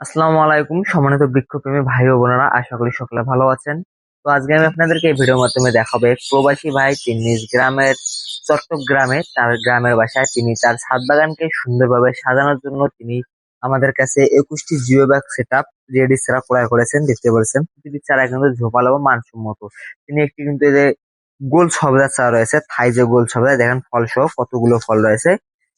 আসসালামু আলাইকুম, সম্মানিত বৃক্ষপ্রেমী ভাই ও বোনেরা, আশা করি সকলে ভালো আছেন। তো আজকে আমি আপনাদেরকে এই ভিডিওর মাধ্যমে দেখাবো প্রবাসী ভাই তিনি গ্রামের চট্টগ্রামে, তার গ্রামের বাসায় তিনি তার ছাদ বাগানকে সুন্দরভাবে সাজানোর জন্য তিনি আমাদের কাছে একুশটি geo bag set up ready চারা ক্রয় করেছেন, দেখতে পাচ্ছেন প্রতিটি চারা কিন্তু ঝোপালো এবং মানসম্মত। তিনি একটি কিন্তু যে গোল সবেদা চারা রয়েছে, থাই যে গোল সবেদা দেখেন ফল সহ কতগুলো ফল রয়েছে।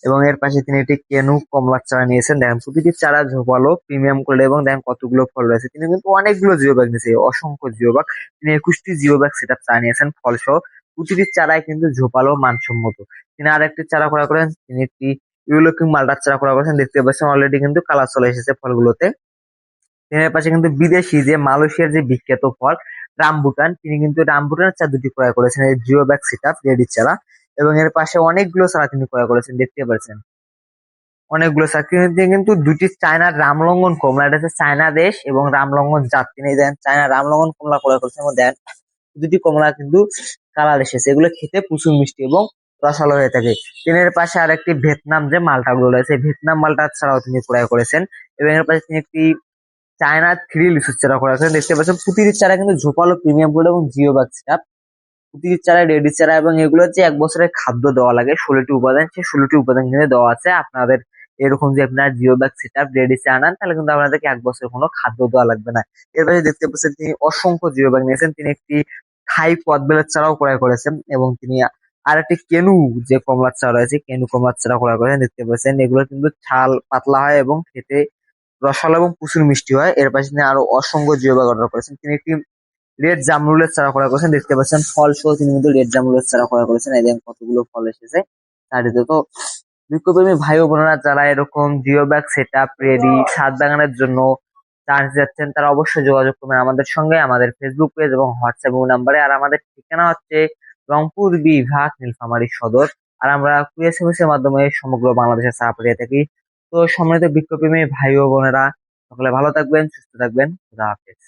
এবং এর পাশে তিনি একটি কেনু কমলার চারা নিয়েছেন। দেখেন, প্রতিটি চারা ঝোপালো প্রিমিয়াম করে এবং দেখেন কতগুলো ফল রয়েছে। তিনি কিন্তু অনেকগুলো জিও ব্যাগ নিয়েছে অসংখ্য জিও ব্যাগ তিনি একুশটি জিও ব্যাগ সেট আপ চারা নিয়েছেন ফলসহ। প্রতিটি চারাই কিন্তু ঝোপালো, মানসম্মত। তিনি আর একটি চারা করা করেন, তিনি একটি ইউলোকিং মালটার চারা করা করেছেন, দেখতে পাচ্ছেন অলরেডি কিন্তু কালার চলে এসেছে ফলগুলোতে। তিনি এর পাশে কিন্তু বিদেশি যে মালয়েশিয়ার যে বিখ্যাত ফল রামবুটান তিনি কিন্তু রামবুটানের চারা দুটি ক্রয় করেছেন geo bag set up ready চারা। এবং এর পাশে অনেকগুলো চারা তিনি ক্রয় করেছেন, দেখতে পাচ্ছেন। অনেকগুলো চারা তিনি কিন্তু দুটি চায়নার রামলঙ্গন কমলা, এটা হচ্ছে চায়না দেশ এবং রামলঙ্গন জাত। তিনি দেন চায়না রামলঙ্গন কমলা ক্রয় করেছেন এবং দেন দুটি কমলা কিন্তু কালার এসেছে। এগুলো খেতে প্রচুর মিষ্টি এবং রসালো হয়ে থাকে। তিনি এর পাশে আর একটি ভিয়েতনাম যে মালটা গুলো রয়েছে, ভিয়েতনাম মালটা ছাড়াও তিনি ক্রয় করেছেন। এবং এর পাশে তিনি একটি চায়না থ্রি লিচুর চারা করা করেছেন। দেখতে পাচ্ছেন প্রতিটি চারা কিন্তু ঝোপালো প্রিমিয়ামগুলো এবং জিও বাগ সেট প্রতিটি চারা রেডি চারা এবং এগুলো যে এক বছরের খাদ্য দেওয়া লাগে। ষোলোটি উপাদান, সেই ষোলোটি উপাদান কিন্তু দেওয়া আছে। আপনাদের এরকম যে আপনার geo bag set up ready আনান, তাহলে কিন্তু আপনাদেরকে এক বছর কোনো খাদ্য দেওয়া লাগবে না। এর পাশে দেখতে পাচ্ছেন, তিনি অসংখ্য জিও ব্যাগ নিয়েছেন। তিনি একটি থাই পদবেলের চারাও ক্রয় করেছেন এবং তিনি আর একটি কেনু যে কমলার চারা রয়েছে, কেনু কমলার চারা ক্রয় করেছেন, দেখতে পাচ্ছেন। এগুলো কিন্তু ছাল, পাতলা হয় এবং খেতে রসালো এবং প্রচুর মিষ্টি হয়। এর পাশে তিনি আরও অসংখ্য জিও ব্যাগ অর্ডার করেছেন। তিনি একটি রেড জামরুলের চারা করা করেছেন, দেখতে পাচ্ছেন ফল সহ তিনি কিন্তু রেড জামরুলের চারা করা করেছেন। এই দেখেন কতগুলো ফল এসেছে। চারিতে তো বৃক্ষপ্রেমী ভাই বোনেরা যারা এরকম geo bag set up ready ছাদ বাগানের জন্য চান্স যাচ্ছেন তারা অবশ্যই যোগাযোগ করবেন আমাদের সঙ্গে, আমাদের ফেসবুক পেজ এবং হোয়াটসঅ্যাপ নাম্বারে আর আমাদের ঠিকানা হচ্ছে রংপুর বিভাগ, নীলফামারী সদর। আর আমরা কুএসএমএস এর মাধ্যমে সমগ্র বাংলাদেশে চা পাঠিয়ে থাকি। তো সম্মানিত বৃক্ষপ্রেমী ভাই ও বোনেরা, সকলে ভালো থাকবেন, সুস্থ থাকবেন। খুদা হাফেজ।